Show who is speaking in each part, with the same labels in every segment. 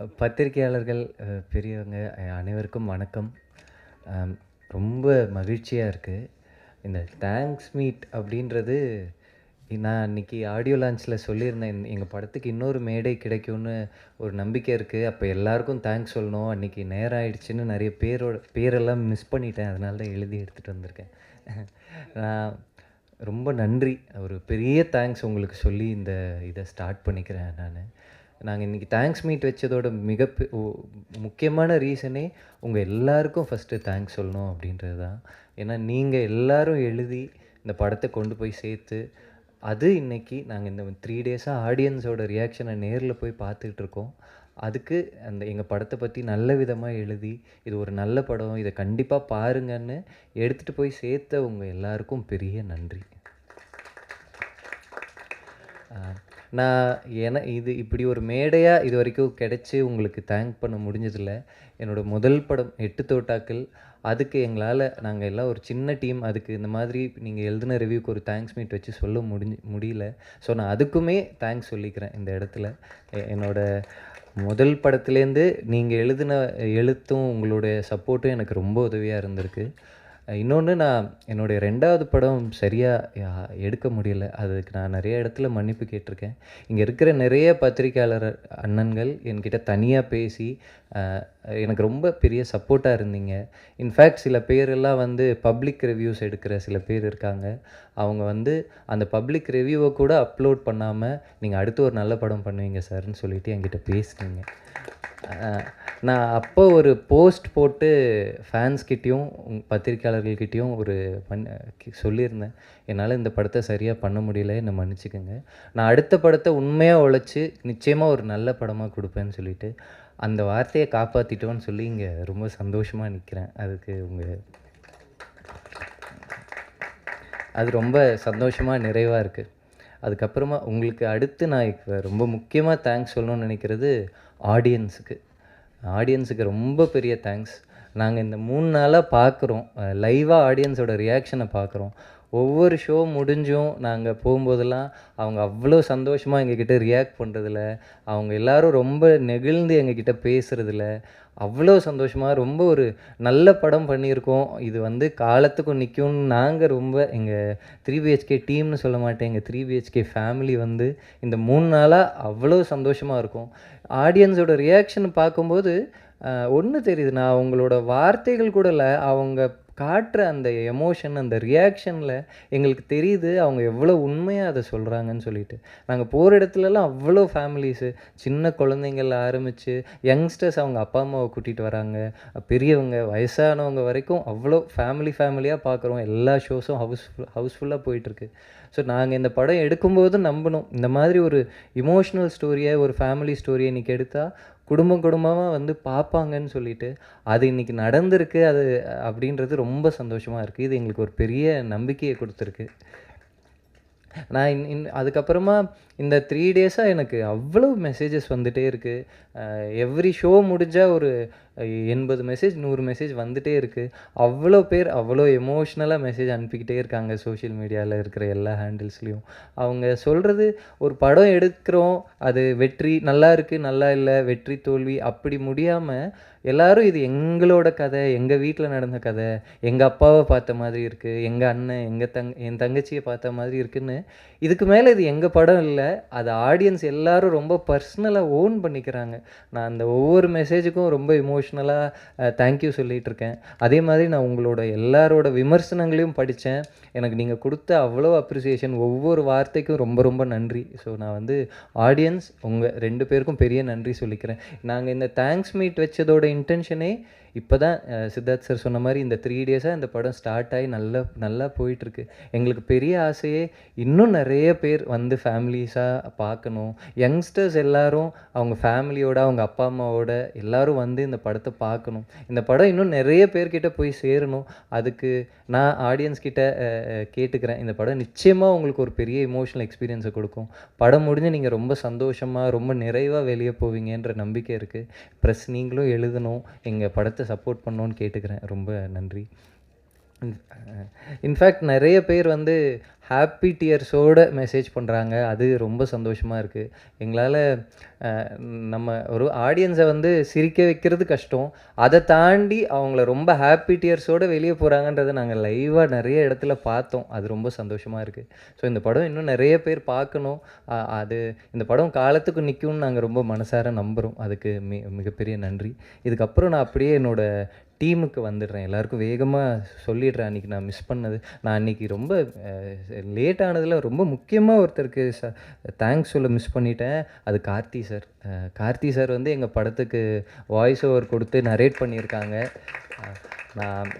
Speaker 1: பத்திரிக்கையாளர்கள் பெரியவங்க அனைவருக்கும் வணக்கம். ரொம்ப மகிழ்ச்சியாக இருக்குது இந்த தேங்க்ஸ் மீட் அப்படின்றது நான் அன்றைக்கி ஆடியோ லான்ச்சில் சொல்லியிருந்தேன். எங்கள் படத்துக்கு இன்னொரு மேடை கிடைக்கும்னு ஒரு நம்பிக்கை இருக்குது அப்போ எல்லாருக்கும் தேங்க்ஸ் சொல்லணும். அன்றைக்கி நேரம் ஆயிடுச்சுன்னு நிறைய பேரோட பேரெல்லாம் மிஸ் பண்ணிட்டேன். அதனால தான் எழுதி எடுத்துகிட்டு வந்திருக்கேன். நான் ரொம்ப நன்றி. ஒரு பெரிய தேங்க்ஸ் உங்களுக்கு சொல்லி இந்த இதை ஸ்டார்ட் பண்ணிக்கிறேன் நான். நாங்கள் இன்றைக்கி தேங்க்ஸ் மீட் வச்சதோட மிக முக்கியமான ரீசனே உங்கள் எல்லாருக்கும் ஃபஸ்ட்டு தேங்க்ஸ் சொல்லணும் அப்படின்றது தான் ஏன்னா நீங்கள் எல்லோரும் எழுதி இந்த படத்தை கொண்டு போய் சேர்த்து அது இன்னைக்கு நாங்கள் இந்த த்ரீ டேஸாக ஆடியன்ஸோட ரியாக்ஷனை நேரில் போய் பார்த்துக்கிட்டு இருக்கோம். அதுக்கு அந்த எங்கள் படத்தை பற்றி நல்ல விதமாக எழுதி இது ஒரு நல்ல படம் இதை கண்டிப்பாக பாருங்கன்னு எடுத்துகிட்டு போய் சேர்த்த உங்கள் எல்லாருக்கும் பெரிய நன்றி. நான் என இது இப்படி ஒரு மேடையாக இது வரைக்கும் கிடைச்சி உங்களுக்கு தேங்க் பண்ண முடிஞ்சதில்ல. என்னோடய முதல் படம் எட்டு தோட்டாக்கள். அதுக்கு எங்களால் நாங்கள் எல்லாம் ஒரு சின்ன டீம் அதுக்கு இந்த மாதிரி நீங்கள் எழுதின ரிவ்யூக்கு ஒரு தேங்க்ஸ் மீட் வச்சு சொல்ல முடிஞ்சு முடியல. ஸோ நான் அதுக்குமே தேங்க்ஸ் சொல்லிக்கிறேன் இந்த இடத்துல. என்னோடய முதல் படத்துலேருந்து நீங்கள் எழுதின எழுத்தும் உங்களுடைய சப்போர்ட்டும் எனக்கு ரொம்ப உதவியாக இருந்திருக்கு. இன்னொன்று நான் என்னுடைய ரெண்டாவது படம் சரியாக எடுக்க முடியல. அதுக்கு நான் நிறைய இடத்துல மன்னிப்பு கேட்டிருக்கேன். இங்கே இருக்கிற நிறைய பத்திரிக்கையாளர் அண்ணன்கள் என்கிட்ட தனியாக பேசி எனக்கு ரொம்ப பெரிய சப்போர்ட்டாக இருந்தீங்க. இன்ஃபேக்ட் சில பேரெல்லாம் வந்து பப்ளிக் ரிவ்யூஸ் எடுக்கிற சில பேர் இருக்காங்க. அவங்க வந்து அந்த பப்ளிக் ரிவ்யூவை கூட அப்லோட் பண்ணாமல் நீங்கள் அடுத்து ஒரு நல்ல படம் பண்ணுவீங்க சார்னு சொல்லிட்டு என்கிட்ட பேசுனீங்க. நான் அப்போ ஒரு போஸ்ட் போட்டு ஃபேன்ஸ்கிட்டேயும் பத்திரிக்கையாளர்கள்கிட்டயும் ஒரு பண் சொல்லியிருந்தேன். என்னால் இந்த படத்தை சரியாக பண்ண முடியல என்னை மன்னிச்சுக்கோங்க. நான் அடுத்த படத்தை உண்மையாக உழைச்சி நிச்சயமாக ஒரு நல்ல படமாக கொடுப்பேன்னு சொல்லிட்டு அந்த வார்த்தையை காப்பாற்றிட்டோன்னு சொல்லி இங்கே ரொம்ப சந்தோஷமாக நிற்கிறேன் அதுக்கு உங்கள் அது ரொம்ப சந்தோஷமாக நிறைவாக இருக்குது அதுக்கப்புறமா உங்களுக்கு அடுத்து நான் இப்போ ரொம்ப முக்கியமாக தேங்க்ஸ் சொல்லணும்னு நினைக்கிறது ஆடியன்ஸுக்கு ஆடியன்ஸுக்கு ரொம்ப பெரிய தேங்க்ஸ் நாங்கள் இந்த மூணு நாளாக பார்க்குறோம் லைவாக ஆடியன்ஸோட ரியாக்ஷனை பார்க்குறோம் ஒவ்வொரு ஷோ முடிஞ்சும் நாங்கள் போகும்போதெல்லாம் அவங்க அவ்வளோ சந்தோஷமாக எங்ககிட்ட ரியாக்ட் பண்ணுறதில்ல அவங்க எல்லாரும் ரொம்ப நெகிழ்ந்து எங்ககிட்ட பேசுகிறதில்ல அவ்வளோ சந்தோஷமாக ரொம்ப ஒரு நல்ல படம் பண்ணியிருக்கோம். இது வந்து காலத்துக்கும் நிற்கும்னு நாங்கள் ரொம்ப எங்கள் த்ரீ பிஹெச்கே டீம்னு சொல்ல மாட்டேன். எங்கள் த்ரீ பிஹெச்கே ஃபேமிலி வந்து இந்த மூணு நாளாக அவ்வளோ சந்தோஷமாக இருக்கும். ஆடியன்ஸோட ரியாக்ஷன் பார்க்கும்போது ஒன்று தெரியுது. நான் அவங்களோட வார்த்தைகள் கூட இல்லை. அவங்க காட்டுற அந்த எமோஷன் அந்த ரியாக்ஷனில் எங்களுக்கு தெரியுது அவங்க எவ்வளோ உண்மையாக அதை சொல்கிறாங்கன்னு சொல்லிட்டு. நாங்கள் போகிற இடத்துலலாம் அவ்வளோ ஃபேமிலிஸு சின்ன குழந்தைங்கள ஆரம்பித்து யங்ஸ்டர்ஸ் அவங்க அப்பா அம்மாவை கூட்டிகிட்டு வராங்க. பெரியவங்க வயசானவங்க வரைக்கும் அவ்வளோ ஃபேமிலி ஃபேமிலியாக பார்க்குறோம் எல்லா ஷோஸும் ஹவுஸ்ஃபுல் ஹவுஸ்ஃபுல்லாக போயிட்டுருக்கு. ஸோ நாங்கள் இந்த படம் எடுக்கும்போது நம்பணும். இந்த மாதிரி ஒரு இமோஷ்னல் ஸ்டோரியை ஒரு ஃபேமிலி ஸ்டோரியை இன்றைக்கி எடுத்தால் குடும்பம் குடும்பமாக வந்து பார்ப்பாங்கன்னு சொல்லிட்டு அது இன்றைக்கி நடந்திருக்கு அது அப்படின்றது ரொம்ப சந்தோஷமாக இருக்குது இது எங்களுக்கு ஒரு பெரிய நம்பிக்கையை கொடுத்துருக்கு. நான் இன் இன் அதுக்கப்புறமா இந்த த்ரீ டேஸாக எனக்கு அவ்வளோ மெசேஜஸ் வந்துகிட்டே இருக்குது எவ்ரி ஷோ முடிஞ்சால் ஒரு எண்பது மெசேஜ் நூறு மெசேஜ் வந்துட்டே இருக்குது அவ்வளோ பேர் அவ்வளோ எமோஷ்னலாக மெசேஜ் அனுப்பிக்கிட்டே இருக்காங்க சோஷியல் மீடியாவில் இருக்கிற எல்லா ஹேண்டில்ஸ்லேயும் அவங்க சொல்கிறது ஒரு படம் எடுக்கிறோம் அது வெற்றி நல்லா இருக்குது நல்லா இல்லை வெற்றி தோல்வி அப்படி முடியாமல் எல்லாரும் இது எங்களோட கதை எங்கள் வீட்டில் நடந்த கதை எங்கள் அப்பாவை பார்த்த மாதிரி இருக்குது எங்கள் அண்ணன் எங்கள் தங் என் தங்கச்சியை பார்த்த மாதிரி இருக்குன்னு இதுக்கு மேலே இது எங்கள் படம் இல்லை அது ஆடியன்ஸ் எல்லாரும் ரொம்ப பர்சனலாக ஓன் பண்ணிக்கிறாங்க. நான் அந்த ஒவ்வொரு மெசேஜுக்கும் ரொம்ப இமோஷ்னலாக தேங்க்யூ சொல்லிகிட்டு இருக்கேன் அதே மாதிரி நான் உங்களோட எல்லாரோட விமர்சனங்களையும் படித்தேன் எனக்கு நீங்கள் கொடுத்த அவ்வளோ அப்ரிசியேஷன் ஒவ்வொரு வார்த்தைக்கும் ரொம்ப ரொம்ப நன்றி. ஸோ நான் வந்து ஆடியன்ஸ் உங்கள் ரெண்டு பேருக்கும் பெரிய நன்றி சொல்லிக்கிறேன். நாங்கள் இந்த தேங்க்ஸ் மீட் வச்சதோட இன்டென்ஷனே இப்போ தான் சித்தார்த் சார் சொன்ன மாதிரி இந்த த்ரீ டேஸாக இந்த படம் ஸ்டார்ட் ஆகி நல்லா நல்லா போயிட்டுருக்கு. எங்களுக்கு பெரிய ஆசையே இன்னும் நிறைய பேர் வந்து ஃபேமிலிஸாக பார்க்கணும். யங்ஸ்டர்ஸ் எல்லாரும் அவங்க ஃபேமிலியோட அவங்க அப்பா அம்மாவோட எல்லாரும் வந்து இந்த படத்தை பார்க்கணும். இந்த படம் இன்னும் நிறைய பேர்கிட்ட போய் சேரணும். அதுக்கு நான் ஆடியன்ஸ் கிட்ட கேட்டுக்கிறேன். இந்த படம் நிச்சயமாக உங்களுக்கு ஒரு பெரிய இமோஷனல் எக்ஸ்பீரியன்ஸை கொடுக்கும். படம் முடிஞ்சு நீங்கள் ரொம்ப சந்தோஷமாக ரொம்ப நிறைவாக வெளியே போவீங்கன்ற நம்பிக்கை இருக்குது ப்ரெஸ் நீங்களும் எழுதணும். எங்கள் படத்தை சப்போர்ட் பண்ணணும்னு கேட்டுக்கிறேன். ரொம்ப நன்றி. இன்ஃபேக்ட் நிறைய பேர் வந்து ஹாப்பி டியர்ஸோட மெசேஜ் பண்ணுறாங்க அது ரொம்ப சந்தோஷமாக இருக்குது எங்களால் நம்ம ஒரு ஆடியன்ஸை வந்து சிரிக்க வைக்கிறது கஷ்டம். அதை தாண்டி அவங்கள ரொம்ப ஹாப்பி டியர்ஸோடு வெளியே போகிறாங்கன்றதை நாங்கள் லைவாக நிறைய இடத்துல பார்த்தோம். அது ரொம்ப சந்தோஷமாக இருக்குது ஸோ இந்த படம் இன்னும் நிறைய பேர் பார்க்கணும். அது இந்த படம் காலத்துக்கு நிற்கும்னு நாங்கள் ரொம்ப மனசார நம்புகிறோம் அதுக்கு மி மிகப்பெரிய நன்றி. இதுக்கப்புறம் நான் அப்படியே என்னோடய டீமுக்கு வந்துடுறேன். எல்லாருக்கும் வேகமாக சொல்லிடுறேன் அன்றைக்கி நான் மிஸ் பண்ணது. நான் அன்றைக்கி ரொம்ப லேட் ஆனதில் ரொம்ப முக்கியமாக ஒருத்தருக்கு ச தேங்க்ஸ் சொல்ல மிஸ் பண்ணிட்டேன். அது கார்த்தி சார் கார்த்தி சார் வந்து எங்கள் படத்துக்கு வாய்ஸ் ஓவர் கொடுத்து நரேட் பண்ணியிருக்காங்க. நான்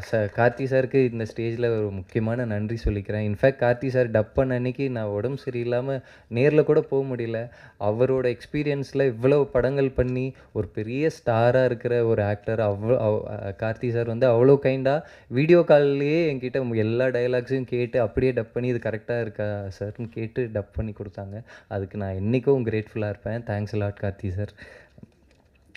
Speaker 1: சார் ச கார்த்தி சாருக்கு இந்த ஸ்டேஜில் ஒரு முக்கியமான நன்றி சொல்லிக்கிறேன். இன்ஃபேக்ட் கார்த்தி சார் டப் பண்ண அன்னைக்கு நான் உடம்பு சரியில்லாமல் நேரில் கூட போக முடியல. அவரோட எக்ஸ்பீரியன்ஸில் இவ்வளோ படங்கள் பண்ணி ஒரு பெரிய ஸ்டாராக இருக்கிற ஒரு ஆக்டர் அவ்வளோ அவ்- கார்த்தி சார் வந்து அவ்வளோ கைண்டாக வீடியோ கால்லையே என்கிட்ட எல்லா டயலாக்ஸையும் கேட்டு அப்படியே டப் பண்ணி இது கரெக்டாக இருக்கா சார்னு கேட்டு டப் பண்ணி கொடுத்தாங்க. அதுக்கு நான் என்றைக்கும் கிரேட்ஃபுல்லாக இருப்பேன். Thanks lot Karthi sir.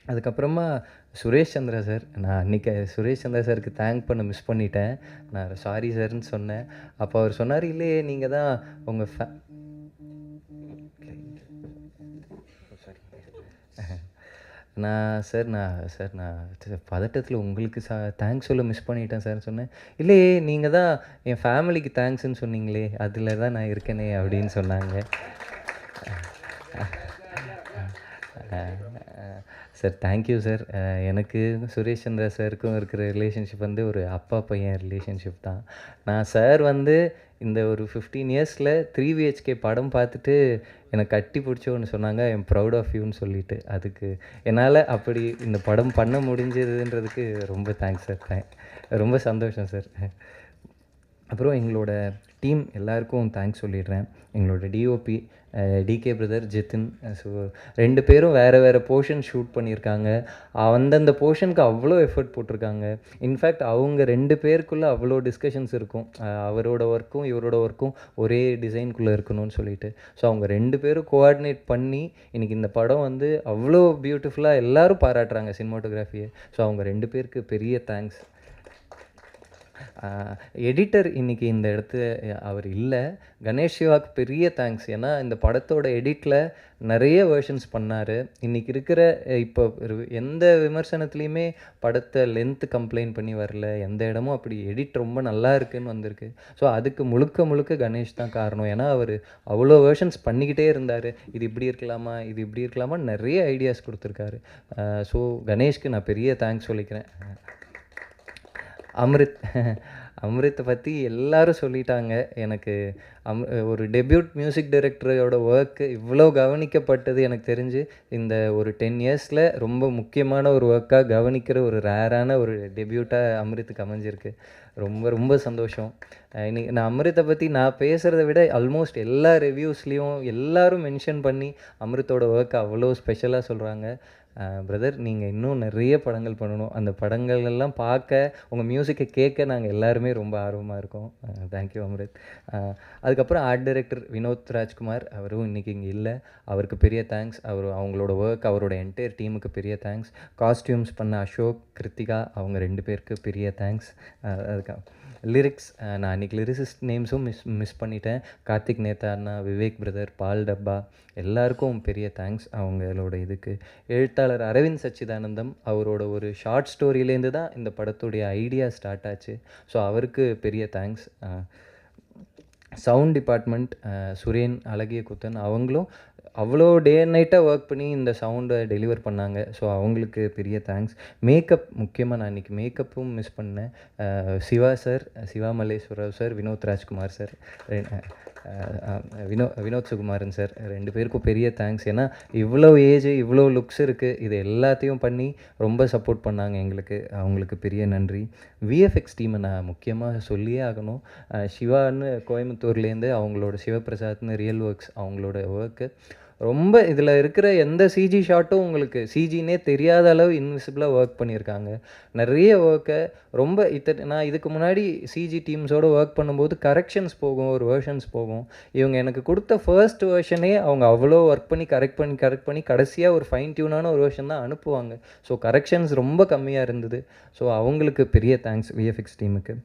Speaker 1: அதுக்கப்புறமா சுரேஷ் சந்திரா சார் நான் அன்றைக்கி சுரேஷ் சந்திரா சாருக்கு தேங்க் பண்ண மிஸ் பண்ணிட்டேன். நான் சாரி சார்னு சொன்னேன். அப்போ அவர் சொன்னார் இல்லையே நீங்கள் தான் உங்கள் ஃபே நான் சார் நான் சார் நான் பதட்டத்தில் உங்களுக்கு சா தேங்க்ஸ் சொல்ல மிஸ் பண்ணிட்டேன் சார் சொன்னேன். இல்லையே நீங்கள் தான் என் ஃபேமிலிக்கு தேங்க்ஸ்ன்னு சொன்னீங்களே அதில் தான் நான் இருக்கேனே அப்படின்னு சொன்னாங்க. சார் தேங்க்யூ சார் எனக்கு சுரேஷ் சந்திரா சாருக்கும் இருக்கிற ரிலேஷன்ஷிப் வந்து ஒரு அப்பா பையன் ரிலேஷன்ஷிப் தான். நான் சார் வந்து இந்த ஒரு ஃபிஃப்டீன் இயர்ஸில் த்ரீ பிஹெச்கே படம் பார்த்துட்டு எனக்கு கட்டி பிடிச்சோன்னு சொன்னாங்க ஐம் ப்ரௌட் ஆஃப் யூன்னு சொல்லிட்டு. அதுக்கு என்னால் அப்படி இந்த படம் பண்ண முடிஞ்சதுன்றதுக்கு ரொம்ப தேங்க்ஸ் சார் தேங்க் ரொம்ப சந்தோஷம் சார் அப்புறம் எங்களோட டீம் எல்லாருக்கும் தேங்க்ஸ் சொல்லிடுறேன். எங்களோட DOP DK brother Jithin so ரெண்டு பேரும் வேறு வேறு போர்ஷன் ஷூட் பண்ணியிருக்காங்க. அந்தந்த போர்ஷனுக்கு அவ்வளோ எஃபர்ட் போட்டிருக்காங்க. இன்ஃபேக்ட் அவங்க ரெண்டு பேருக்குள்ளே அவ்வளோ டிஸ்கஷன்ஸ் இருக்கும். அவரோட ஒர்க்கும் இவரோட ஒர்க்கும் ஒரே டிசைனுக்குள்ளே இருக்கணும்னு சொல்லிட்டு. ஸோ அவங்க ரெண்டு பேரும் கோஆர்டினேட் பண்ணி இன்றைக்கி இந்த படம் வந்து அவ்வளோ பியூட்டிஃபுல்லாக எல்லோரும் பாராட்டுறாங்க சினிமாட்டோகிராஃபியை ஸோ அவங்க ரெண்டு பேருக்கு பெரிய தேங்க்ஸ் எடிட்டர் இன்னைக்கு இந்த இடத்து அவர் இல்லை. கணேஷ் சிவாக்கு பெரிய தேங்க்ஸ் ஏன்னா இந்த படத்தோட எடிட்டில் நிறைய வேர்ஷன்ஸ் பண்ணார். இன்றைக்கி இருக்கிற இப்போ எந்த விமர்சனத்துலேயுமே படத்தை லென்த்து கம்ப்ளைண்ட் பண்ணி வரல. எந்த இடமும் அப்படி எடிட் ரொம்ப நல்லா இருக்குன்னு வந்திருக்கு. ஸோ அதுக்கு முழுக்க முழுக்க கணேஷ் தான் காரணம். ஏன்னா அவர் அவ்வளோ வேர்ஷன்ஸ் பண்ணிக்கிட்டே இருந்தார். இது இப்படி இருக்கலாமா? இது இப்படி இருக்கலாமா நிறைய ஐடியாஸ் கொடுத்துருக்காரு. ஸோ கணேஷ்க்கு நான் பெரிய தேங்க்ஸ் சொல்லிக்கிறேன். அமிர்த் அமிர்த்தை பற்றி எல்லாரும் சொல்லிட்டாங்க. எனக்கு அம் ஒரு டெபியூட் மியூசிக் டைரக்டரோட ஒர்க்கு இவ்வளோ கவனிக்கப்பட்டது எனக்கு தெரிஞ்சு. இந்த ஒரு டென் இயர்ஸில் ரொம்ப முக்கியமான ஒரு ஒர்க்காக கவனிக்கிற ஒரு ரேரான ஒரு டெபியூட்டாக அமிர்த்துக்கு அமைஞ்சிருக்கு. ரொம்ப ரொம்ப சந்தோஷம். இன்னைக்கு நான் அமிர்தை பற்றி நான் பேசுகிறத விட ஆல்மோஸ்ட் எல்லா ரிவ்யூஸ்லேயும் எல்லாரும் மென்ஷன் பண்ணி அமிர்தோட ஒர்க்கை அவ்வளோ ஸ்பெஷலாக சொல்கிறாங்க பிரதர் நீங்கள் இன்னும் நிறைய படங்கள் பண்ணணும். அந்த படங்கள் எல்லாம் பார்க்க உங்கள் மியூசிக்கை கேட்க நாங்கள் எல்லாருமே ரொம்ப ஆர்வமாக இருக்கோம். தேங்க்யூ அம்ரித் அதுக்கப்புறம் ஆர்ட் டைரக்டர் வினோத் ராஜ்குமார் அவரும் இன்றைக்கி இங்கே இல்லை. அவருக்கு பெரிய தேங்க்ஸ் அவர் அவங்களோட ஒர்க் அவரோட என்டையர் டீமுக்கு பெரிய தேங்க்ஸ் காஸ்டியூம்ஸ் பண்ண அசோக் கிருத்திகா அவங்க ரெண்டு பேருக்கு பெரிய தேங்க்ஸ் அதுக்கு லிரிக்ஸ் நான் அன்றைக்கி லிரிசிஸ்ட் நேம்ஸும் மிஸ் மிஸ் பண்ணிட்டேன். கார்த்திக் நேதா அண்ணா விவேக் பிரதர் பால் டப்பா எல்லாருக்கும் பெரிய தேங்க்ஸ் அவங்களோட இதுக்கு. எழுத்தாளர் அரவிந்த் சச்சிதானந்தம் அவரோட ஒரு ஷார்ட் ஸ்டோரியிலேருந்து தான் இந்த படத்துடைய ஐடியா ஸ்டார்ட் ஆச்சு. ஸோ அவருக்கு பெரிய தேங்க்ஸ் சவுண்ட் டிபார்ட்மெண்ட் சுரேன் அழகிய குத்தன் அவங்களும் அவ்வளோ டே அண்ட் நைட்டாக ஒர்க் பண்ணி இந்த சவுண்டை டெலிவர் பண்ணாங்க. ஸோ அவங்களுக்கு பெரிய தேங்க்ஸ் மேக்கப் முக்கியமாக நான் இன்றைக்கி மேக்கப்பும் மிஸ் பண்ணேன். Siva sir Siva Malleswararao sir Vinod Rajkumar sir Vino Vinod Sukumaran sir ரெண்டு பேருக்கும் பெரிய தேங்க்ஸ் ஏன்னா இவ்வளோ ஏஜ் இவ்வளோ லுக்ஸ் இருக்குது இது எல்லாத்தையும் பண்ணி ரொம்ப சப்போர்ட் பண்ணாங்க எங்களுக்கு. அவங்களுக்கு பெரிய நன்றி. விஎஃப்எக்ஸ் டீமை நான் முக்கியமாக சொல்லியே ஆகணும். சிவான்னு கோயம்புத்தூர்லேருந்து அவங்களோட சிவபிரசாத்னு ரியல் ஒர்க்ஸ் அவங்களோட ஒர்க்கு ரொம்ப இதில் இருக்கிற எந்த சிஜி ஷாட்டும் உங்களுக்கு சிஜினே தெரியாத அளவு இன்விசிபிளாக ஒர்க் பண்ணியிருக்காங்க. நிறைய ஒர்க்கை ரொம்ப இத்த நான் இதுக்கு முன்னாடி சிஜி டீம்ஸோட ஒர்க் பண்ணும்போது கரெக்ஷன்ஸ் போகும் ஒரு வேர்ஷன்ஸ் போகும். இவங்க எனக்கு கொடுத்த ஃபர்ஸ்ட் வேர்ஷனே அவங்க அவ்வளோ ஒர்க் பண்ணி கரெக்ட் பண்ணி கரெக்ட் பண்ணி கடைசியாக ஒரு ஃபைன் டியூனான ஒரு வேர்ஷன் தான் அனுப்புவாங்க. ஸோ கரெக்ஷன்ஸ் ரொம்ப கம்மியாக இருந்தது. ஸோ அவங்களுக்கு பெரிய தேங்க்ஸ் விஎஃப்எக்ஸ் டீமுக்கு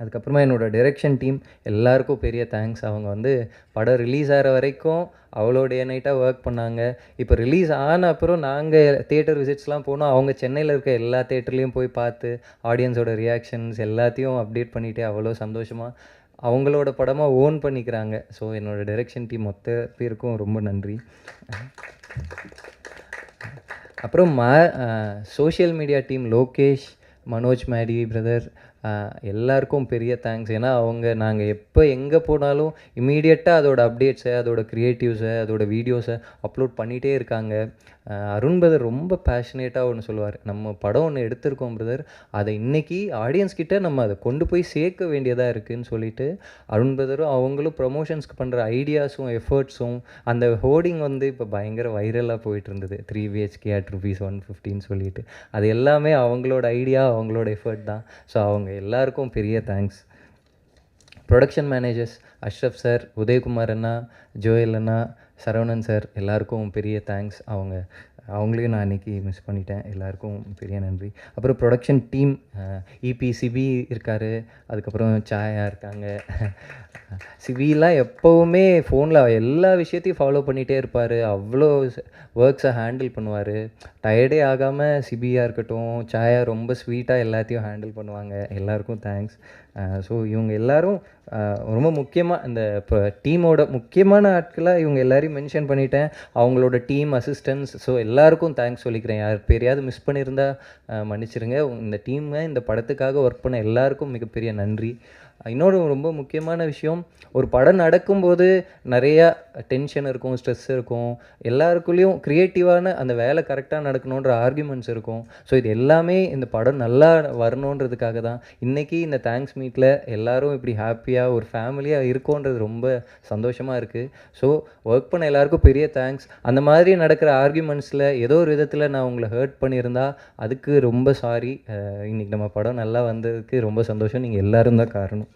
Speaker 1: அதுக்கப்புறமா என்னோட டிரெக்ஷன் டீம் எல்லாருக்கும் பெரிய தேங்க்ஸ் அவங்க வந்து படம் ரிலீஸ் ஆகிற வரைக்கும் அவ்வளோ டே நைட்டாக ஒர்க் பண்ணாங்க. இப்போ ரிலீஸ் ஆன அப்புறம் நாங்கள் தேட்டர் விசிட்ஸ்லாம் போனோம். அவங்க சென்னையில் இருக்க எல்லா தேட்டர்லேயும் போய் பார்த்து ஆடியன்ஸோட ரியாக்ஷன்ஸ் எல்லாத்தையும் அப்டேட் பண்ணிவிட்டு அவ்வளோ சந்தோஷமாக அவங்களோட படமாக ஓன் பண்ணிக்கிறாங்க. ஸோ என்னோடய டிரெக்ஷன் டீம் மொத்த பேருக்கும் ரொம்ப நன்றி. அப்புறம் மா social media team Lokesh Manoj Maddy brother எல்லாருக்கும் பெரிய தேங்க்ஸ் ஏன்னா அவங்க நாங்கள் எப்போ எங்கே போனாலும் இமீடியட்டாக அதோட அப்டேட்ஸை அதோட க்ரியேட்டிவ்ஸை அதோட வீடியோஸை அப்லோட் பண்ணிகிட்டே இருக்காங்க. அருண் பிரதர் ரொம்ப பேஷனேட்டாக ஒன்று சொல்லுவார். நம்ம படம் ஒன்று எடுத்திருக்கோம் பிரதர் அதை இன்றைக்கி ஆடியன்ஸ் கிட்ட நம்ம அதை கொண்டு போய் சேர்க்க வேண்டியதாக இருக்குதுன்னு சொல்லிட்டு அருண் பிரதரும் அவங்களும் ப்ரமோஷன்ஸ்க்கு பண்ணுற ஐடியாஸும் எஃபர்ட்ஸும் அந்த ஹோர்டிங் வந்து இப்போ பயங்கர வைரலாக போயிட்டு இருந்தது. Three BHK at rupees one ஃபிஃப்டின்னு சொல்லிட்டு. அது எல்லாமே அவங்களோட ஐடியா அவங்களோட எஃபர்ட் தான். ஸோ அவங்க எல்லாருக்கும் பெரிய thanks production managers Ashraf sir Udayakumar அண்ணா ஜோயல் அண்ணா சரவணன் சார் எல்லாருக்கும் பெரிய தேங்க்ஸ் அவங்க அவங்களையும் நான் இன்றைக்கி மிஸ் பண்ணிட்டேன். எல்லாருக்கும் பெரிய நன்றி. அப்புறம் ப்ரொடக்ஷன் டீம் இபி சிபி இருக்கார். அதுக்கப்புறம் சாயா இருக்காங்க. சிவிலாம் எப்போவுமே ஃபோனில் எல்லா விஷயத்தையும் ஃபாலோ பண்ணிகிட்டே இருப்பார். அவ்வளோ ஒர்க்ஸை ஹேண்டில் பண்ணுவார். டயர்டே ஆகாமல் சிபியாக இருக்கட்டும் சாயா ரொம்ப ஸ்வீட்டாக எல்லாத்தையும் ஹேண்டில் பண்ணுவாங்க. எல்லாருக்கும் தேங்க்ஸ் ஸோ இவங்க எல்லோரும் ரொம்ப முக்கியமாக இந்த இப்போ டீமோட முக்கியமான ஆட்களாக இவங்க எல்லாரையும் மென்ஷன் பண்ணிட்டேன். அவங்களோட டீம் அசிஸ்டன்ஸ் ஸோ எல்லாருக்கும் தேங்க்ஸ் சொல்லிக்கிறேன். யார் பேரையாவது மிஸ் பண்ணியிருந்தா மன்னிச்சிருங்க. இந்த டீமை இந்த படத்துக்காக ஒர்க் பண்ண எல்லாருக்கும் மிகப்பெரிய நன்றி. இன்னொரு ரொம்ப முக்கியமான விஷயம் ஒரு படம் நடக்கும்போது நிறையா டென்ஷன் இருக்கும் ஸ்ட்ரெஸ் இருக்கும். எல்லாருக்குள்ளேயும் க்ரியேட்டிவான அந்த வேலை கரெக்டாக நடக்கணுன்ற ஆர்குமெண்ட்ஸ் இருக்கும். ஸோ இது எல்லாமே இந்த படம் நல்லா வரணுன்றதுக்காக தான். இன்றைக்கி இந்த தேங்க்ஸ் மீட்டில் எல்லோரும் இப்படி ஹாப்பியாக ஒரு ஃபேமிலியாக இருக்கோன்றது ரொம்ப சந்தோஷமாக இருக்குது ஸோ ஒர்க் பண்ண எல்லாருக்கும் பெரிய தேங்க்ஸ் அந்த மாதிரி நடக்கிற ஆர்குமெண்ட்ஸில் ஏதோ ஒரு விதத்தில் நான் உங்களை ஹர்ட் பண்ணியிருந்தா அதுக்கு ரொம்ப சாரி இன்றைக்கி நம்ம படம் நல்லா வந்ததுக்கு ரொம்ப சந்தோஷம். நீங்கள் எல்லாரும் தான் காரணம்.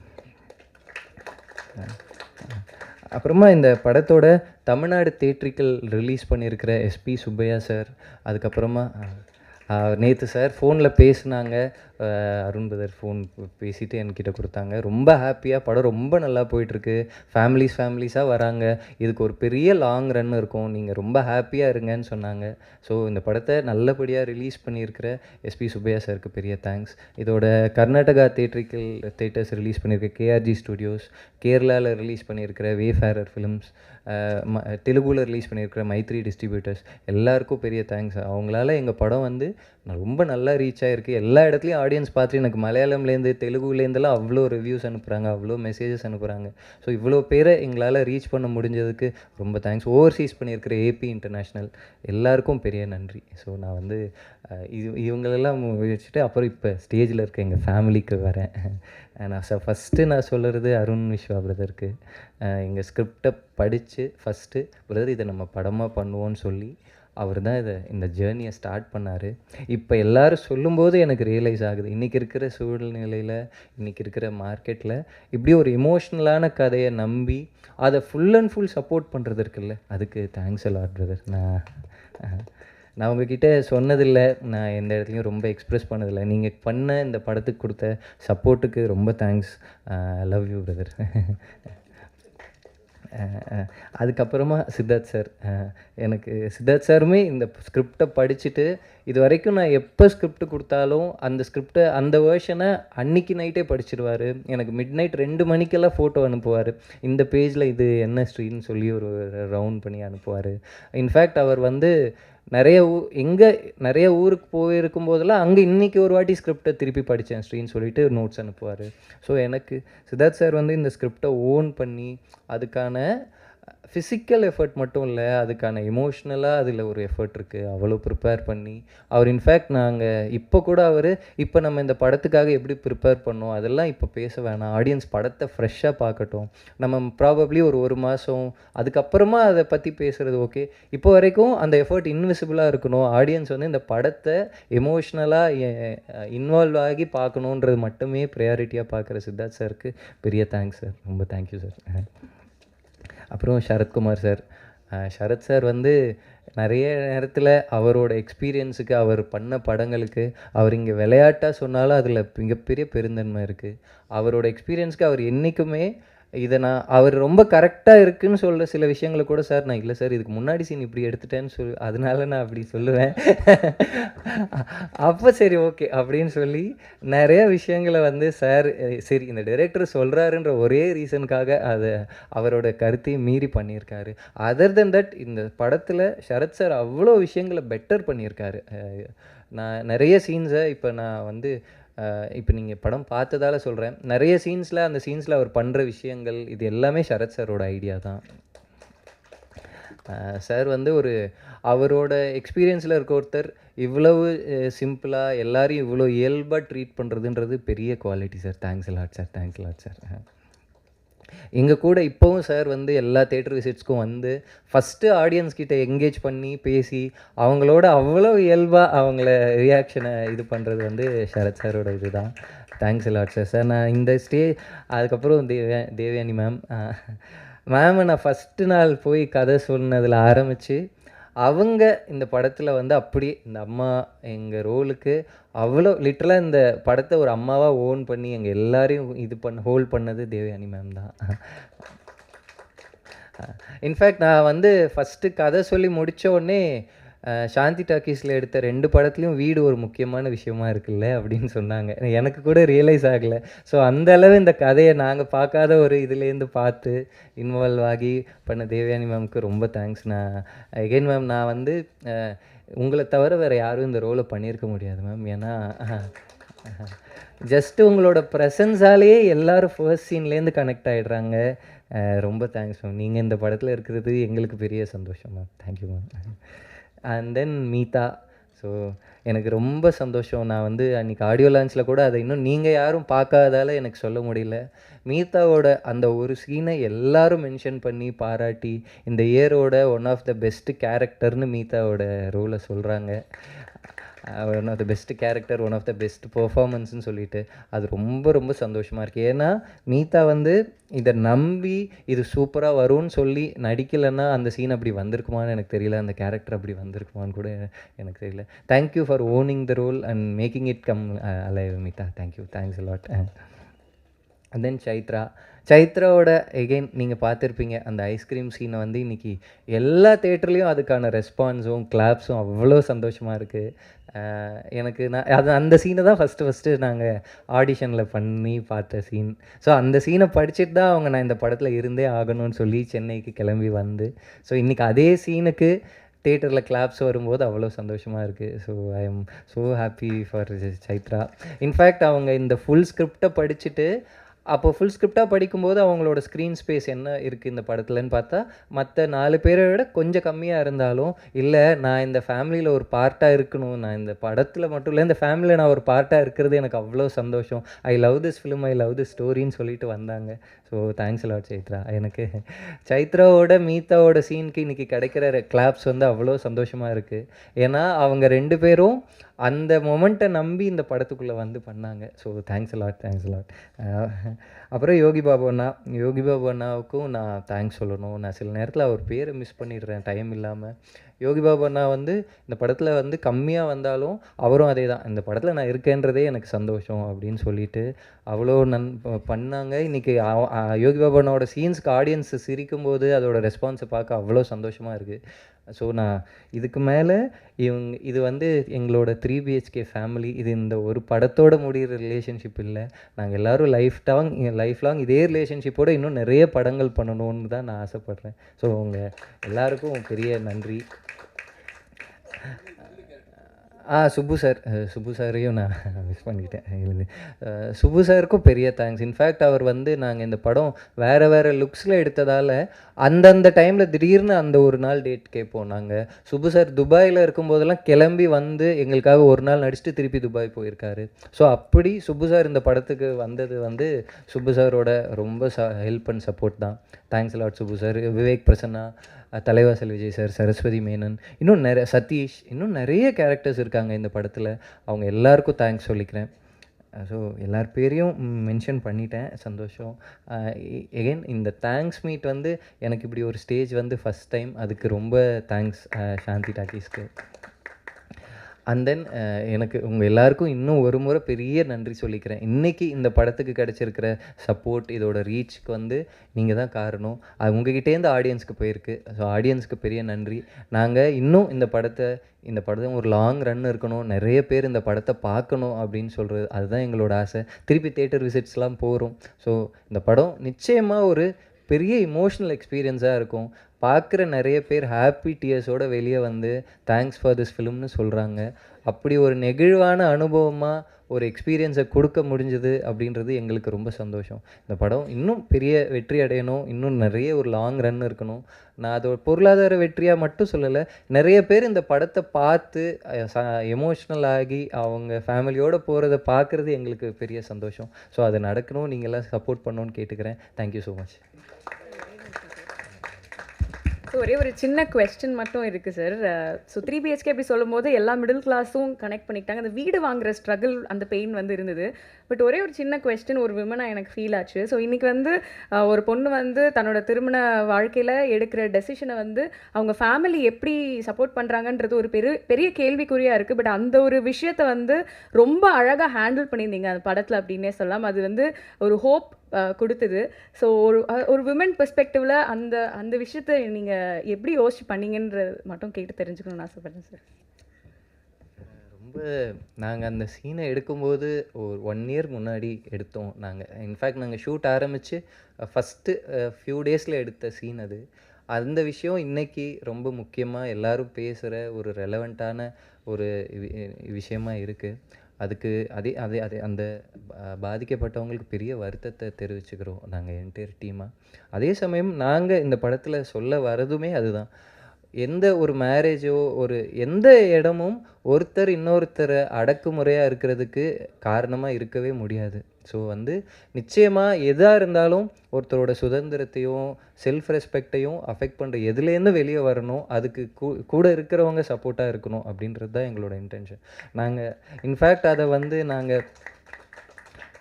Speaker 1: அப்புறமா இந்த படத்தோட தமிழ்நாடு தேட்ரிக்கல் ரிலீஸ் பண்ணியிருக்கிற எஸ்பி சுப்பையா சார் அதுக்கப்புறமா நேற்று சார் ஃபோனில் பேசுனாங்க. அருண் பிரதர் ஃபோன் பேசிட்டு என்கிட்ட கொடுத்தாங்க. ரொம்ப ஹாப்பியாக படம் ரொம்ப நல்லா போயிட்டுருக்கு. ஃபேமிலிஸ் ஃபேமிலிஸாக வராங்க. இதுக்கு ஒரு பெரிய லாங் ரன் இருக்கும். நீங்கள் ரொம்ப ஹாப்பியாக இருங்கன்னு சொன்னாங்க. ஸோ இந்த படத்தை நல்லபடியாக ரிலீஸ் பண்ணியிருக்கிற எஸ்பி சுப்பையா சாருக்கு பெரிய தேங்க்ஸ் இதோட கர்நாடகா தேட்ரிக்கல் தேட்டர்ஸ் ரிலீஸ் பண்ணியிருக்க கேஆர்ஜி ஸ்டுடியோஸ் கேரளாவில் ரிலீஸ் பண்ணியிருக்கிற வேஃபேரர் ஃபிலிம்ஸ் தெலுங்குல ரிலீஸ் பண்ணியிருக்கிற மைத்ரி டிஸ்ட்ரிபியூட்டர்ஸ் எல்லாருக்கும் பெரிய தேங்க்ஸ் அவங்களால எங்கள் படம் வந்து ரொம்ப நல்லா ரீச் ஆகிருக்கு எல்லா இடத்துலையும் ஆடியன்ஸ் பார்த்து எனக்கு மலையாளம்லேருந்து தெலுங்குலேருந்துலாம் அவ்வளோ ரிவ்யூஸ் அனுப்புகிறாங்க அவ்வளோ மெசேஜஸ் அனுப்புகிறாங்க ஸோ இவ்வளோ பேரை எங்களால் ரீச் பண்ண முடிஞ்சதுக்கு ரொம்ப தேங்க்ஸ் ஓவர்சீஸ் பண்ணியிருக்கிற ஏபி இன்டர்நேஷ்னல் எல்லாருக்கும் பெரிய நன்றி. ஸோ நான் வந்து இது இவங்களெல்லாம் வச்சுட்டு அப்புறம் இப்போ ஸ்டேஜில் இருக்க எங்கள் ஃபேமிலிக்கு வரேன். நான் ச ஃபஸ்ட்டு நான் சொல்கிறது அருண் விஸ்வா பிரதருக்கு எங்கள் ஸ்கிரிப்டை படித்து ஃபஸ்ட்டு பிரதர் இதை நம்ம படமாக பண்ணுவோன்னு சொல்லி அவர் தான் இதை இந்த ஜேர்னியை ஸ்டார்ட் பண்ணார். இப்போ எல்லாரும் சொல்லும்போது எனக்கு ரியலைஸ் ஆகுது. இன்றைக்கி இருக்கிற சூழ்நிலையில் இன்றைக்கி இருக்கிற மார்க்கெட்டில் இப்படி ஒரு இமோஷ்னலான கதையை நம்பி அதை ஃபுல் அண்ட் ஃபுல் சப்போர்ட் பண்ணுறது இருக்குல்ல? அதுக்கு தேங்க்ஸ் எல்லாம் பிரதர் நான் நான் உங்ககிட்ட சொன்னதில்லை. நான் எந்த இடத்துலையும் ரொம்ப எக்ஸ்ப்ரெஸ் பண்ணதில்லை. நீங்கள் பண்ண இந்த படத்துக்கு கொடுத்த சப்போர்ட்டுக்கு ரொம்ப தேங்க்ஸ் லவ் யூ பிரதர் அதுக்கப்புறமா சித்தார்த் சார் எனக்கு சித்தார்த் சாருமே இந்த ஸ்கிரிப்டை படிச்சுட்டு இது வரைக்கும் நான் எப்போ ஸ்கிரிப்ட் கொடுத்தாலும் அந்த ஸ்கிரிப்டை அந்த வேர்ஷனை அன்னைக்கு நைட்டே படிச்சிருவார். எனக்கு மிட் நைட் ரெண்டு மணிக்கெல்லாம் ஃபோட்டோ அனுப்புவார். இந்த பேஜில் இது என்ன ஸ்ட்ரீன்னு சொல்லி ஒரு ரவுண்ட் பண்ணி அனுப்புவார். இன்ஃபேக்ட் அவர் வந்து நிறைய ஊ எங்கே நிறைய ஊருக்கு போயிருக்கும் போதெல்லாம் அங்கே இன்றைக்கி ஒரு வாட்டி ஸ்கிரிப்டை திருப்பி படித்தேன் ஸ்ரீன்னு சொல்லிட்டு நோட்ஸ் அனுப்புவார். ஸோ எனக்கு சித்தார்த் சார் வந்து இந்த ஸ்கிரிப்டை ஓன் பண்ணி அதுக்கான ஃபிசிக்கல் எஃபர்ட் மட்டும் இல்லை அதுக்கான எமோஷ்னலாக அதில் ஒரு எஃபர்ட் இருக்குது அவ்வளோ ப்ரிப்பேர் பண்ணி அவர் இன்ஃபேக்ட் நாங்கள் இப்போ கூட அவர் இப்போ நம்ம இந்த படத்துக்காக எப்படி ப்ரிப்பேர் பண்ணோம் அதெல்லாம் இப்போ பேச வேணாம். ஆடியன்ஸ் படத்தை ஃப்ரெஷ்ஷாக பார்க்கட்டும். நம்ம ப்ராபப்ளி ஒரு ஒரு மாதம் அதுக்கப்புறமா அதை பற்றி பேசுகிறது ஓகே இப்போ வரைக்கும் அந்த எஃபர்ட் இன்விசிபிளாக இருக்கணும். ஆடியன்ஸ் வந்து இந்த படத்தை எமோஷ்னலாக இன்வால்வ் ஆகி பார்க்கணுன்றது மட்டுமே ப்ரையாரிட்டியாக பார்க்குற சித்தார்த் சாருக்கு பெரிய தேங்க்ஸ் சார் ரொம்ப தேங்க்யூ சார் அப்புறம் சரத்குமார் சார். சரத் சார் வந்து நிறைய நேரத்தில் அவரோட எக்ஸ்பீரியன்ஸுக்கு அவர் பண்ண படங்களுக்கு அவர் இங்கே விளையாட்டாக சொன்னாலும் அதில் மிகப்பெரிய பெருந்தன்மை இருக்குது அவரோட எக்ஸ்பீரியன்ஸுக்கு அவர் என்றைக்குமே இதை நான் அவர் ரொம்ப கரெக்டாக இருக்குன்னு சொல்கிற சில விஷயங்களை கூட சார் நான் இல்லை சார் இதுக்கு முன்னாடி சீன் இப்படி எடுத்துட்டேன்னு சொல் அதனால நான் அப்படி சொல்லுவேன். அப்போ சரி ஓகே அப்படின்னு சொல்லி நிறைய விஷயங்களை வந்து சார் சரி இந்த டைரக்டர் சொல்கிறாருன்ற ஒரே ரீசனுக்காக அதை அவரோட கருத்தையும் மீறி பண்ணியிருக்காரு. அதர் தென் தட் இந்த படத்தில் சரத் சார் அவ்வளோ விஷயங்களை பெட்டர் பண்ணியிருக்காரு. நான் நிறைய சீன்ஸை இப்போ நான் வந்து இப்போ நீங்கள் படம் பார்த்ததால சொல்கிறேன் நிறைய சீன்ஸில் அந்த சீன்ஸில் அவர் பண்ணுற விஷயங்கள் இது எல்லாமே சரத் சாரோட ஐடியா தான். சார் வந்து ஒரு அவரோட எக்ஸ்பீரியன்ஸில் இருக்க ஒருத்தர் இவ்வளவு சிம்பிளாக எல்லாரையும் இவ்வளோ இயல்பாக ட்ரீட் பண்ணுறதுன்றது பெரிய quality sir thanks lot sir thanks lot sir எங்கள் கூட இப்போவும் சார் வந்து எல்லா தேட்டர் விசிட்ஸ்க்கும் வந்து ஃபஸ்ட்டு ஆடியன்ஸ் கிட்ட என்கேஜ் பண்ணி பேசி அவங்களோட அவ்வளோ இயல்பாக அவங்கள ரியாக்ஷனை இது பண்ணுறது வந்து சரத் சாரோட இது தான் தேங்க்ஸ் லாட் சார் சார் நான் இந்த ஸ்டே அதுக்கப்புறம் தேவ தேவயானி மேம் மேம் நான் ஃபஸ்ட்டு நாள் போய் கதை சொன்னதில் ஆரம்பித்து அவங்க இந்த படத்தில் வந்து அப்படி இந்த அம்மா எங்கள் ரோலுக்கு அவ்வளோ லிட்டரலாக இந்த படத்தை ஒரு அம்மாவாக ஓன் பண்ணி எங்கள் எல்லாரையும் இது பண்ண ஹோல்ட் பண்ணது தேவயானி மேம் தான். இன்ஃபேக்ட் நான் வந்து ஃபஸ்ட்டு கதை சொல்லி முடித்த உடனே சாந்தி டாக்கீஸில் எடுத்த ரெண்டு படத்துலையும் வீடு ஒரு முக்கியமான விஷயமா இருக்குல்ல அப்படின்னு சொன்னாங்க. எனக்கு கூட ரியலைஸ் ஆகலை. ஸோ அந்த அளவு இந்த கதையை நாங்கள் பார்க்காத ஒரு இதுலேருந்து பார்த்து இன்வால்வ் ஆகி பண்ண தேவயானி மேம்க்கு ரொம்ப தேங்க்ஸ் நான் எகைன் மேம் நான் வந்து உங்களை தவிர வேறு யாரும் இந்த ரோலை பண்ணியிருக்க முடியாது மேம் ஏன்னா ஜஸ்ட் உங்களோட ப்ரெசன்ஸாலேயே எல்லாரும் ஃபர்ஸ்ட் சீன்லேருந்து கனெக்ட் ஆகிடுறாங்க ரொம்ப தேங்க்ஸ் மேம் நீங்கள் இந்த படத்தில் இருக்கிறது எங்களுக்கு பெரிய சந்தோஷம் ma'am thank you ma'am and then Meetha so எனக்கு ரொம்ப சந்தோஷம். நான் வந்து அன்றைக்கி ஆடியோ லான்ச்சில் கூட அதை இன்னும் நீங்கள் யாரும் பார்க்காதால எனக்கு சொல்ல முடியல. மீதாவோட அந்த ஒரு சீனை எல்லாரும் மென்ஷன் பண்ணி பாராட்டி இந்த இயரோட ஒன் ஆஃப் த பெஸ்ட் கேரக்டர்னு மீதாவோட ரோலை சொல்கிறாங்க one of the best character one of the best பெர்ஃபார்மன்ஸ்னு சொல்லிட்டு அது ரொம்ப ரொம்ப சந்தோஷமாக இருக்குது ஏன்னா மீதா வந்து இதை நம்பி இது சூப்பராக வரும்னு சொல்லி நடிக்கலைன்னா அந்த சீன் அப்படி வந்திருக்குமான்னு எனக்கு தெரியல. அந்த கேரக்டர் அப்படி வந்திருக்குமான்னு கூட எனக்கு தெரியல. Thank you for owning the role and making it come alive Meetha. Thank you thanks lot and then Chaitra. சைத்ராவோட again நீங்கள் பார்த்துருப்பீங்க அந்த ஐஸ்கிரீம் சீனை வந்து இன்றைக்கி எல்லா தேட்டர்லேயும் அதுக்கான ரெஸ்பான்ஸும் கிளாப்ஸும் அவ்வளோ சந்தோஷமாக இருக்குது எனக்கு நான் அது அந்த சீனை தான் ஃபஸ்ட்டு ஃபஸ்ட்டு நாங்கள் ஆடிஷனில் பண்ணி பார்த்த சீன் ஸோ அந்த சீனை படிச்சுட்டு தான் அவங்க நான் இந்த படத்தில் இருந்தே ஆகணும்னு சொல்லி சென்னைக்கு கிளம்பி வந்து. ஸோ இன்றைக்கி அதே சீனுக்கு தேட்டரில் கிளாப்ஸ் வரும்போது அவ்வளோ சந்தோஷமாக இருக்குது so I am so happy for Chaitra in fact அவங்க இந்த ஃபுல் ஸ்கிரிப்டை படிச்சுட்டு அப்போ ஃபுல் ஸ்கிரிப்டாக படிக்கும்போது அவங்களோட ஸ்க்ரீன் ஸ்பேஸ் என்ன இருக்குது இந்த படத்துலன்னு பார்த்தா மற்ற நாலு பேரை விட கொஞ்சம் கம்மியாக இருந்தாலும் இல்லை நான் இந்த ஃபேமிலியில் ஒரு பார்ட்டாக இருக்கணும் நான் இந்த படத்தில் மட்டும் இல்லை இந்த ஃபேமிலியில் நான் ஒரு பார்ட்டாக இருக்கிறது எனக்கு அவ்வளோ சந்தோஷம். I love this film I love this ஸ்டோரின்னு சொல்லிட்டு வந்தாங்க. So thanks lot Chaitra. எனக்கு சைத்ராவோட மீதாவோட சீனுக்கு இன்றைக்கி கிடைக்கிற கிளாப்ஸ் வந்து அவ்வளோ சந்தோஷமாக இருக்குது ஏன்னா அவங்க ரெண்டு பேரும் அந்த மொமெண்ட்டை நம்பி இந்த படத்துக்குள்ளே வந்து பண்ணாங்க. So thanks lot thanks lot அப்புறம் யோகி பாபு அண்ணா யோகி பாபு அண்ணாவுக்கும் நான் தேங்க்ஸ் சொல்லணும். நான் சில நேரத்தில் அவர் பேரை மிஸ் பண்ணிடுறேன் டைம் இல்லாமல் யோகி பாபு அண்ணா வந்து இந்த படத்தில் வந்து கம்மியாக வந்தாலும் அவரும் அதே தான் இந்த படத்தில் நான் இருக்கேன்றதே எனக்கு சந்தோஷம் அப்படின்னு சொல்லிட்டு அவ்வளோ நன் பண்ணாங்க. இன்றைக்கி யோகி பாபு அண்ணாவோட சீன்ஸ்க்கு ஆடியன்ஸ் சிரிக்கும்போது அதோட ரெஸ்பான்ஸை பார்க்க அவ்வளோ சந்தோஷமாக இருக்குது ஸோ நான் இதுக்கு மேலே இவங்க இது வந்து எங்களோட த்ரீ பிஹெச்கே ஃபேமிலி இது இந்த ஒரு படத்தோட முடிகிற ரிலேஷன்ஷிப் இல்லை. நாங்கள் எல்லோரும் லைஃப் டாங் லைஃப் லாங் இதே ரிலேஷன்ஷிப்போடு இன்னும் நிறைய படங்கள் பண்ணணும்னு தான் நான் ஆசைப்பட்றேன். ஸோ உங்கள் எல்லாருக்கும் பெரிய நன்றி. ஆ சுப்பு சார். சுப்பு சாரையும் நான் மிஸ் பண்ணிக்கிட்டேன் சுப்பு சாருக்கும் பெரிய தேங்க்ஸ் இன்ஃபேக்ட் அவர் வந்து நாங்கள் இந்த படம் வேறு வேறு லுக்ஸில் எடுத்ததால் அந்தந்த டைமில் திடீர்னு அந்த ஒரு நாள் டேட் கேட்போம் நாங்கள் சுப்பு சார் துபாயில் இருக்கும்போதெல்லாம் கிளம்பி வந்து எங்களுக்காக ஒரு நாள் நடிச்சுட்டு திருப்பி துபாய் போயிருக்காரு. ஸோ அப்படி சுப்பு சார் இந்த படத்துக்கு வந்தது வந்து சுப்பு சாரோட ரொம்ப ச ஹெல்ப் அண்ட் சப்போர்ட் தான். Thanks lot Subbu sir. Vivek Prasanna Thalaivasal Vijay sir Saraswathi Menon இன்னும் நிறைய சதீஷ் இன்னும் நிறைய கேரக்டர்ஸ் இருக்காங்க இந்த படத்தில். அவங்க எல்லாருக்கும் தேங்க்ஸ் சொல்லிக்கிறேன். ஸோ எல்லார் பேரையும் மென்ஷன் பண்ணிட்டேன். சந்தோஷம். எகெயின் இந்த தேங்க்ஸ் மீட் வந்து எனக்கு இப்படி ஒரு ஸ்டேஜ் வந்து ஃபஸ்ட் டைம் அதுக்கு ரொம்ப தேங்க்ஸ் சாந்தி டாக்கீஸ்க்கு. அண்ட் தென் uh, எனக்கு உங்கள் எல்லாருக்கும் இன்னும் ஒரு முறை பெரிய நன்றி சொல்லிக்கிறேன். இன்றைக்கி இந்த படத்துக்கு கிடச்சிருக்கிற சப்போர்ட் இதோட ரீச்சுக்கு வந்து நீங்கள் தான் காரணம். அது உங்ககிட்டேருந்து ஆடியன்ஸ்க்கு போயிருக்கு. ஸோ ஆடியன்ஸ்க்கு பெரிய நன்றி. நாங்கள் இன்னும் இந்த படத்தை இந்த படத்தை ஒரு லாங் ரன் இருக்கணும். நிறைய பேர் இந்த படத்தை பார்க்கணும் அப்படின்னு சொல்கிறது அதுதான் எங்களோட ஆசை. திருப்பி தேட்டர் விசிட்ஸ்லாம் போகிறோம் ஸோ இந்த படம் நிச்சயமாக ஒரு பெரிய இமோஷ்னல் எக்ஸ்பீரியன்ஸாக இருக்கும். பார்க்குற நிறைய பேர் ஹாப்பி டியர்ஸோட வெளியே வந்து தேங்க்ஸ் ஃபார் திஸ் ஃபிலிம்னு சொல்கிறாங்க அப்படி ஒரு நெகிழ்வான அனுபவமாக ஒரு எக்ஸ்பீரியன்ஸை கொடுக்க முடிஞ்சது அப்படின்றது எங்களுக்கு ரொம்ப சந்தோஷம். இந்த படம் இன்னும் பெரிய வெற்றி அடையணும். இன்னும் நிறைய ஒரு லாங் ரன் இருக்கணும். நான் அதோட பொருளாதார வெற்றியாக மட்டும் சொல்லலை. நிறைய பேர் இந்த படத்தை பார்த்து எமோஷ்னல் ஆகி அவங்க ஃபேமிலியோடு போகிறத பார்க்குறது எங்களுக்கு பெரிய சந்தோஷம். ஸோ அது நடக்கணும். நீங்கள்லாம் சப்போர்ட் பண்ணணும்னு கேட்டுக்கிறேன். தேங்க்யூ ஸோ மச்
Speaker 2: ஸோ ஒரே ஒரு சின்ன கொஸ்டின் மட்டும் இருக்குது சார் ஸோ த்ரீ பிஹெச்கே அப்படி சொல்லும்போது எல்லா மிடில் கிளாஸும் கனெக்ட் பண்ணிக்கிட்டாங்க. அந்த வீடு வாங்குற ஸ்ட்ரகிள் அந்த பெயின் வந்து இருந்தது. பட் ஒரே ஒரு சின்ன கொஸ்டின் ஒரு விமனாக எனக்கு ஃபீல் ஆச்சு. ஸோ இன்றைக்கி வந்து ஒரு பொண்ணு வந்து தன்னோட திருமண வாழ்க்கையில் எடுக்கிற டெசிஷனை வந்து அவங்க ஃபேமிலி எப்படி சப்போர்ட் பண்ணுறாங்கன்றது ஒரு பெரிய பெரிய கேள்விக்குறியாக இருக்குது பட் அந்த ஒரு விஷயத்தை வந்து ரொம்ப அழகாக ஹேண்டில் பண்ணியிருந்தீங்க அந்த படத்தில் அப்படின்னே சொல்லலாம். அது வந்து ஒரு ஹோப் கொடுத்தது. ஸோ ஒரு ஒரு விமன் பெர்ஸ்பெக்டிவில் அந்த அந்த விஷயத்தை நீங்கள் எப்படி யோசிச்சு பண்ணீங்கன்றது மட்டும் கேட்டு தெரிஞ்சுக்கணும்னு ஆசைப்பட்றேன் சார்
Speaker 1: இப்போ நாங்கள் அந்த சீனை எடுக்கும்போது ஒரு ஒன் இயர் முன்னாடி எடுத்தோம் நாங்கள் இன்ஃபேக்ட் நாங்கள் ஷூட் ஆரம்பித்து ஃபஸ்ட்டு ஃபியூ டேஸில் எடுத்த சீன் அது. அந்த விஷயம் இன்னைக்கு ரொம்ப முக்கியமாக எல்லாரும் பேசுகிற ஒரு ரெலவெண்ட்டான ஒரு விஷயமா இருக்குது அதுக்கு அதே அதே அதே அந்த பாதிக்கப்பட்டவங்களுக்கு பெரிய வருத்தத்தை தெரிவிச்சுக்கிறோம் நாங்கள் என்டையர் டீமாக அதே சமயம் நாங்கள் இந்த படத்தில் சொல்ல வரதுமே அதுதான். எந்த ஒரு மேரேஜோ ஒரு எந்த இடமும் ஒருத்தர் இன்னொருத்தரை அடக்குமுறையாக இருக்கிறதுக்கு காரணமாக இருக்கவே முடியாது. ஸோ வந்து நிச்சயமாக எதாக இருந்தாலும் ஒருத்தரோட சுதந்திரத்தையும் செல்ஃப் ரெஸ்பெக்டையும் அஃபெக்ட் பண்ணுற எதுலேருந்து வெளியே வரணும் அதுக்கு கூ கூட இருக்கிறவங்க சப்போர்ட்டாக இருக்கணும் அப்படின்றது தான் எங்களோட இன்டென்ஷன் நாங்கள் இன்ஃபேக்ட் அதை வந்து நாங்கள்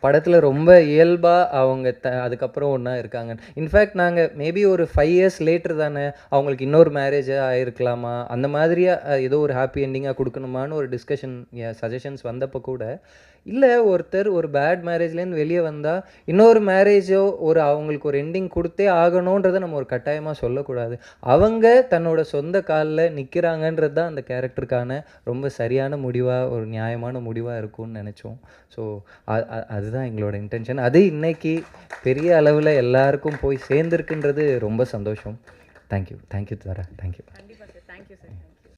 Speaker 1: படத்தில் ரொம்ப இயல்பாக அவங்க த அதுக்கப்புறம் ஒன்றா இருக்காங்க. இன்ஃபேக்ட் நாங்கள் மேபி ஒரு ஃபைவ் இயர்ஸ் லேட்டர் தானே அவங்களுக்கு இன்னொரு மேரேஜாக ஆயிருக்கலாமா அந்த மாதிரியாக ஏதோ ஒரு ஹாப்பி எண்டிங்காக கொடுக்கணுமான்னு ஒரு டிஸ்கஷன் சஜஷன்ஸ் வந்தப்போ கூட இல்லை ஒருத்தர் ஒரு பேட் மேரேஜ்லேருந்து வெளியே வந்தால் இன்னொரு மேரேஜோ ஒரு அவங்களுக்கு ஒரு எண்டிங் கொடுத்தே ஆகணுன்றதை நம்ம ஒரு கட்டாயமாக சொல்லக்கூடாது. அவங்க தன்னோட சொந்த காலில் நிற்கிறாங்கன்றது தான் அந்த கேரக்டருக்கான ரொம்ப சரியான முடிவாக ஒரு நியாயமான முடிவாக இருக்கும்னு நினச்சோம். ஸோ அதுதான் எங்களோட இன்டென்ஷன் அது இன்னைக்கு பெரிய அளவில் எல்லாருக்கும் போய் சேர்ந்துருக்குன்றது ரொம்ப சந்தோஷம். தேங்க்யூ தேங்க்யூ தாரா தேங்க்யூ